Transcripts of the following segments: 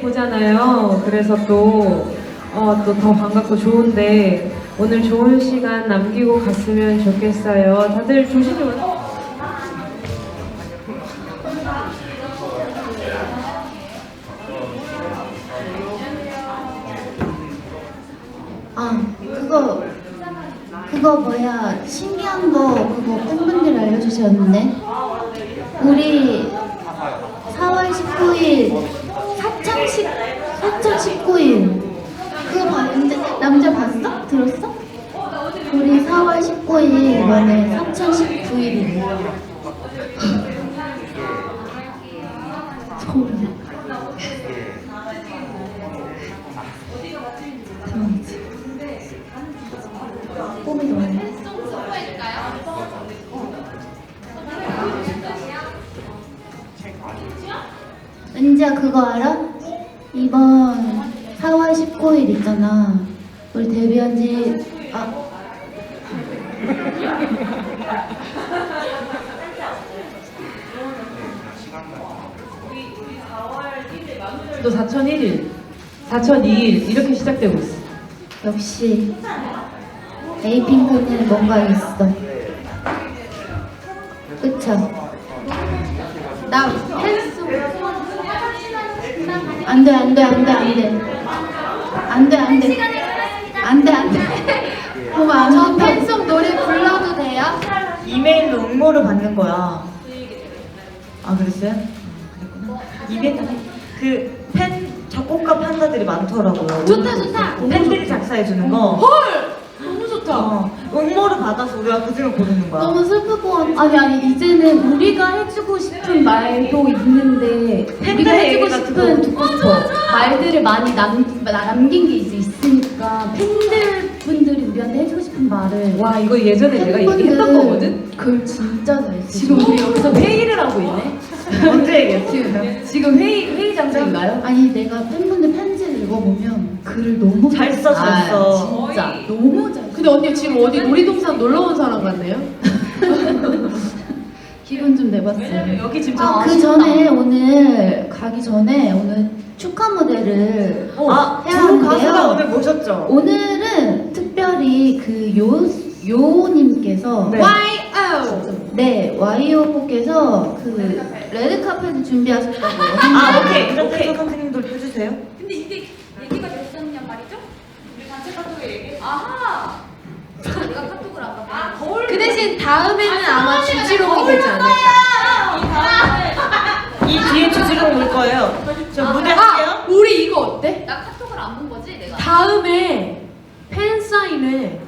보잖아요. 그래서 또, 어, 또 더 반갑고 좋은데, 오늘 좋은 시간 남기고 갔으면 좋겠어요. 다들 조심히 와. 아 그거 그거 뭐야 신기한 거 그거 팬분들이 알려주셨는데 우리 4월 19일 사창식 사창 19일 그거 봤는데 남자 봤어? 들었어? 우리 4월 19일 이번에 3019일이래 소름 대박이지 꿈이 너무 은지야 그거 알아? 이번 4월 19일 있잖아. 우리 데뷔한 지 아, 또 4001일, 4002일, 이렇게 시작되고 있어. 역시 에이핑크는 뭔가 있어. 그쵸? 나 펜스 안 돼, 안 돼, 안 돼, 안 돼. 안 돼, 안 돼. 안 돼, 안 돼. 어머, 저 팬송 노래 불러도 돼요? 이메일로 응모를 받는 거야. 아 그랬어요? 아, 그랬구나. 이벤트 그 팬 작곡가 판사들이 많더라고요. 좋다, 좋다. 팬들이 작사해 주는 거. 헐! 너무 좋다. 어, 응모를 받아서 우리가 그 중에 고르는 거야. 너무 슬플 것 같아 아니 아니 이제는 우리가 해주고 싶은 말도 있는데 우리가 팬들의 해주고 싶은 듣고. 싶어 말들을 많이 남, 남긴 게 이제 있으니까 팬들 분들이 우리한테 해주고 싶은 말을 와, 이거 예전에 내가 얘기했던 거거든? 그걸 진짜 잘 써. 지금 우리 여기서 회의를 하고 있네? 언제 얘기했어? 지금, 지금 회의, 회의 장소인가요? 아니 내가 팬분들 편지를 읽어보면 글을 너무 잘 써, 잘 아, 써. 진짜 너무 잘 써. 근데 언니 지금 어디 놀이동산 놀러 온 사람 같네요? 기분 좀 내봤어요 여기 지금 아, 그. 전에 오늘 가기 전에 오늘 축하 무대를 아, 해야 두 가수가 하는데요. 오늘 모셨죠? 오늘은 특별히 그 요, 요님께서 네. YO! 네, 와이오님께서 그 레드카펫을 준비하셨다고 아, 오케이. 오케이. 선생님도 해주세요. 근데 이게 얘기가 됐었냔 말이죠? 우리 단체 카톡에 얘기. 아하. 내가 카톡을 안 받아. 아 거울. 그 대신 다음에는 아마 주지롱이 되지 않을까? 이 뒤에 주지로 올 거예요. 저 무대 아! 할게요. 우리 이거 어때? 나 카톡을 안 본 거지 내가. 다음에 팬 사인회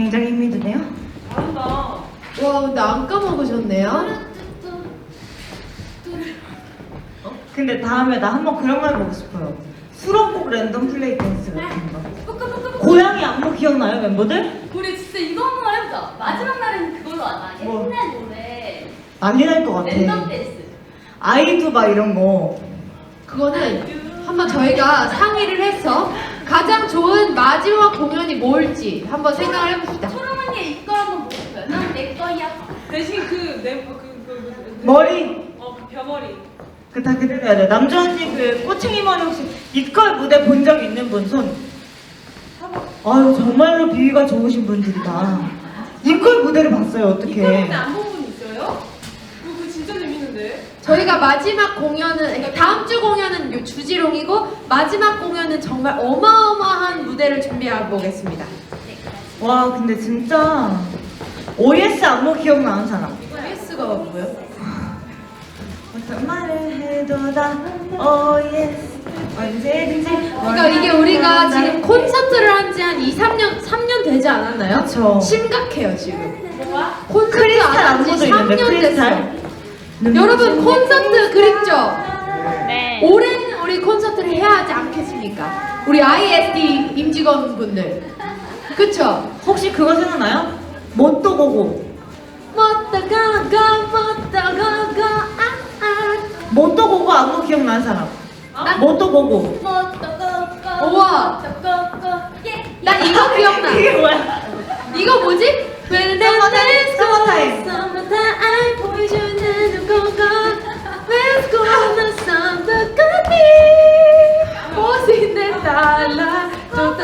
굉장히 힘이 드네요. 와 근데 안 까먹으셨네요. 근데 다음에 나 한번 그런 거 해보고 싶어요. 수록곡 랜덤 플레이 댄스 같은 거. 고양이 안무 기억나요 멤버들? 우리 진짜 이거 한 번 해보자. 마지막 날에는 그걸로 하자. 뭐? 옛날 노래 난리 날것 같아. 랜덤 댄스. 아이두 막 이런 거. 그거는 한번 저희가 상의를 해서 가장 좋은 마지막 공연이 뭘지 한번 생각을 해봅시다. 초롱 언니 이거 한번 보고 싶어요. 난내 거야. 대신 그내그 머리. 어, 그 벼머리. 그다 그대로 해야 돼. 남주 언니 그 꼬챙이 머리 혹시 이걸 무대 본 적 있는 분 손? 아유 정말로 비위가 좋으신 분들이다. 이걸 무대를 봤어요 어떻게? 안본 분 있어요? 저희가 마지막 공연은 그러니까 다음 주 공연은 요 주지롱이고 마지막 공연은 정말 어마어마한 무대를 준비해 보겠습니다. 와 근데 진짜 OS 안무 기억나는 사람? OS가 뭐예요? 어떤 말을 해도 다 OS 언제든지 그러니까 이게 우리가 지금 콘서트를 한 지 한 2, 3년 3년 되지 않았나요? 그쵸. 심각해요 지금. 콘서트 크리스탈 안무도 있는데 3년 크리스탈 됐어요. 여러분 콘서트 그립죠? 네. 올해는 우리 콘서트를 해야 하지 않겠습니까? 우리 ISD 임직원분들. 그쵸? 혹시 그거 생각나요? 뭣도 보고 못다가 가 못다가 가 아, 아. 뭣도 보고 안무 기억나는 사람? 나- 뭣도 보고. 우와. 떠고고. 예. 난 이거 기억나. 이게 뭐야? 이거 뭐지? When the Summertime, summertime. summertime 보여주는 누군가 Let's go on the summer coffee 보시는 달라 좋다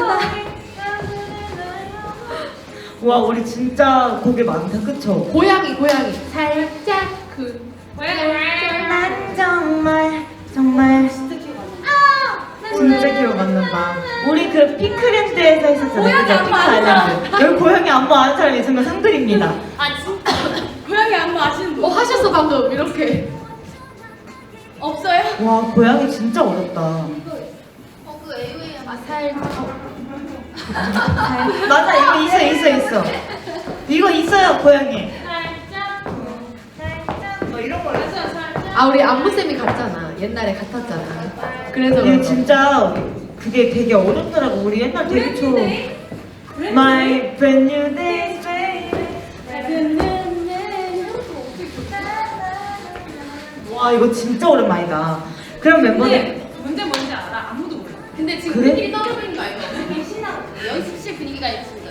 와 우리 진짜 곡이 많다 그쵸? 고양이 고양이 살짝 그 난 정말 정말 진짜 기억 안 난다. 우리 그 핑크랜드에서 했었잖아요. 고양이 그죠? 안무 핑크 아는 아일랜드. 여기 고양이 안무 아는 사람 있으면 상드립니다. 아 진짜. 고양이 안무 아시는 분? 어 하셨어 방금 이렇게 없어요? 와 고양이 진짜 어렵다. 어그 AOA 아 살짝 맞아 이거 있어 있어 있어. 이거 있어요 고양이. 살짝. 뭐 이런 거 있어. 아 우리 안무 쌤이 갔잖아 옛날에 같았잖아 그래서 이거 그런 거. 진짜 그게 되게 어렵더라고. 우리 옛날 데뷔 초. My brand new day, baby. 와 이거 진짜 오랜만이다. 그럼 멤버들 문제 뭔지 알아? 아무도 몰라. 근데 지금 그래? 우리끼리 떠들고 거 아니야? 우리끼리 신나거든. 연습실 분위기가 있습니다.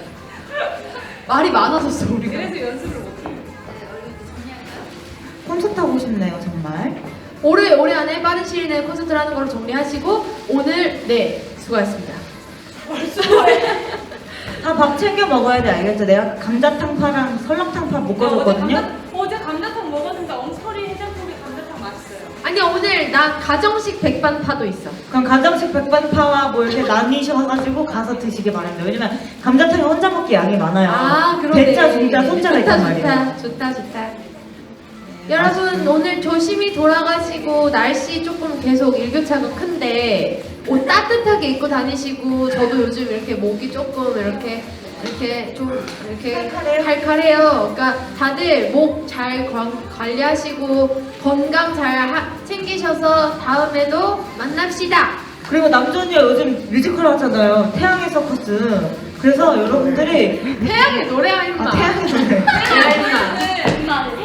말이 많아졌어 우리가 그래서 연습을 못해. 콘서트 하고 싶네요 정말. 올해 올해 안에 빠른 시일 내에 콘서트를 하는 걸로 정리하시고 오늘 네 수고하셨습니다 다 밥 챙겨 먹어야 돼 알겠죠? 내가 감자탕 파랑 설렁탕 파 묶어줬거든요. 어제 감자탕 먹었는데 엉터리 해장국에 감자탕 맛있어요. 아니 오늘 나 가정식 백반파도 있어 그럼 가정식 백반파와 뭐 이렇게 나뉘셔가지고 가서 드시기 바랍니다. 왜냐면 감자탕이 혼자 먹기 양이 많아요. 아 그러네 대짜, 중짜, 손자가 좋다 있단 말이에요. 좋다 좋다 좋다 여러분 오늘 조심히 돌아가시고 날씨 조금 계속 일교차가 큰데 옷 따뜻하게 입고 다니시고 저도 요즘 이렇게 목이 조금 이렇게 이렇게 좀 이렇게 칼칼해요? 칼칼해요. 그러니까 다들 목 잘 관리하시고 건강 잘 하- 챙기셔서 다음에도 만납시다. 그리고 남준이가 요즘 뮤지컬 하잖아요. 태양의 서커스. 그래서 여러분들이 태양의 노래야 임마. 아 태양의 노래 야 임마.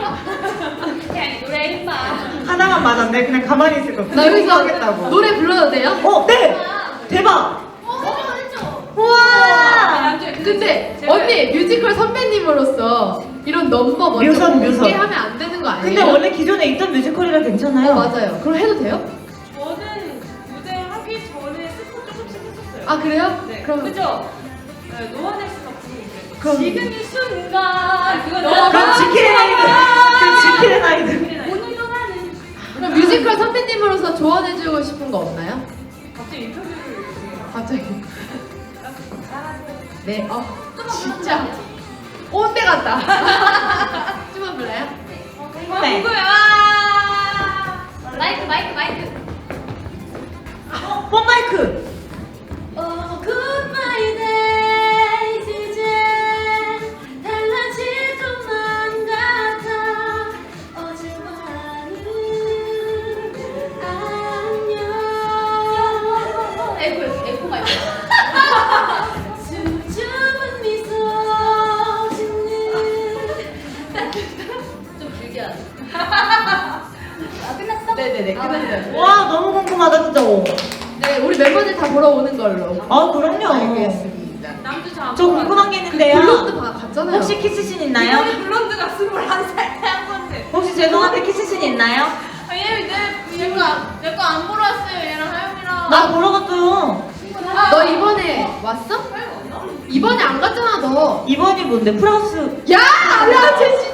하나만 맞았네. 그냥 가만히 있을 거. 나 여기서 하겠다고. 노래 불러도 돼요? 어, 네. 대박. 어. 우와. 근데 언니 뮤지컬 선배님으로서 이런 넘버 먼저 뮤선, 뮤선. 공개하면 안 되는 거 아니에요? 근데 원래 기존에 있던 뮤지컬이라 괜찮아요. 어 맞아요. 그럼 해도 돼요? 저는 무대 하기 전에 스포 조금씩 했었어요. 아 그래요? 네. 그럼 그죠? 네, 노원에스가 부르는데. 그럼 지금 이 순간 그거 그럼 지킬 갑자기. 네. 어 진짜 온데 같다. 좀만 불러요? 네. 누구야? 마이크, 마이크, 마이크. 어, 폰 마이크. 와 너무 궁금하다 진짜. 어. 네, 우리 멤버들 다 보러 오는 걸로. 아 그럼요. 알겠습니다. 남주 저 궁금한 게 그 있는데요. 블록도 봤잖아요. 혹시 키스신 있나요? 이번에 블론드가 21살에 한 건데. 혹시 죄송한데 키스신 있나요? 아, 얘내거 안 보러 왔어요, 얘랑 하영이랑. 나 보러 갔어요. 너 이번에 왔어? 이번에 안 갔잖아 너. 이번이 뭔데? 프랑스. 야, 야, 쟤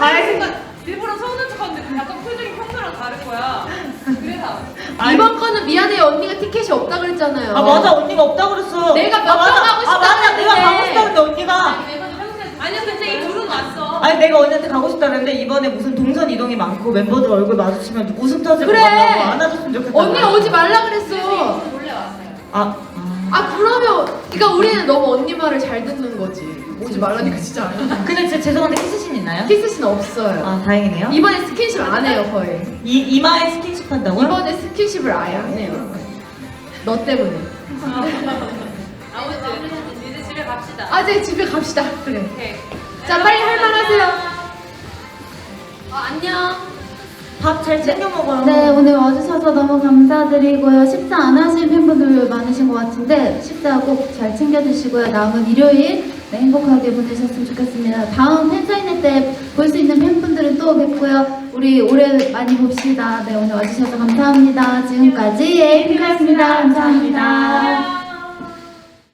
뻔했어. 아이. 순간 일부러 서운한 척하는데 약간 표정이 평소랑 다른 거야. 그래서. 아이. 이번 거는 미안해요. 언니가 티켓이 없다 그랬잖아요. 아 맞아 언니가 없다 그랬어. 내가 아, 몇번 맞아. 가고 싶다 아 맞아 내가 그랬는데. 가고 싶다는데 언니가. 아니야, 근데 이 둘은 왔어. 아니 내가 언니한테 가고 싶다는데 이번에 무슨 동선 이동이 많고 멤버들 얼굴 마주치면 웃음 터질 것 그래. 같다고 안아줬으면 좋겠다. 언니가 오지 말라 그랬어. 몰래 왔어요. 아, 아. 아 그러면 그러니까 우리는 너무 언니 말을 잘 듣는 거지. 오지 말라니까 진짜 안 해. 근데 진짜 죄송한데 키스신 있나요? 키스신 없어요. 아 다행이네요. 이번에 스킨십 안 해요 거의. 이 이마에 스킨십 한다고요? 이번에 스킨십을 아예 안 해요. 너 때문에. 아무튼 이제 집에 갑시다. 아, 이제 집에 갑시다. 그래. 오케이. 자, 빨리 할 말 하세요. 어, 안녕. 밥 잘 챙겨 먹어요. 네, 오늘 와주셔서 너무 감사드리고요. 식사 안 하신 팬분들 많으신 것 같은데 식사 꼭 잘 챙겨 드시고요. 남은 일요일 네, 행복하게 보내셨으면 좋겠습니다. 다음 팬사인회 때 볼 수 있는 팬분들은 또 뵙고요. 우리 올해 많이 봅시다. 네, 오늘 와주셔서 감사합니다. 지금까지 에이핑크였습니다. 감사합니다.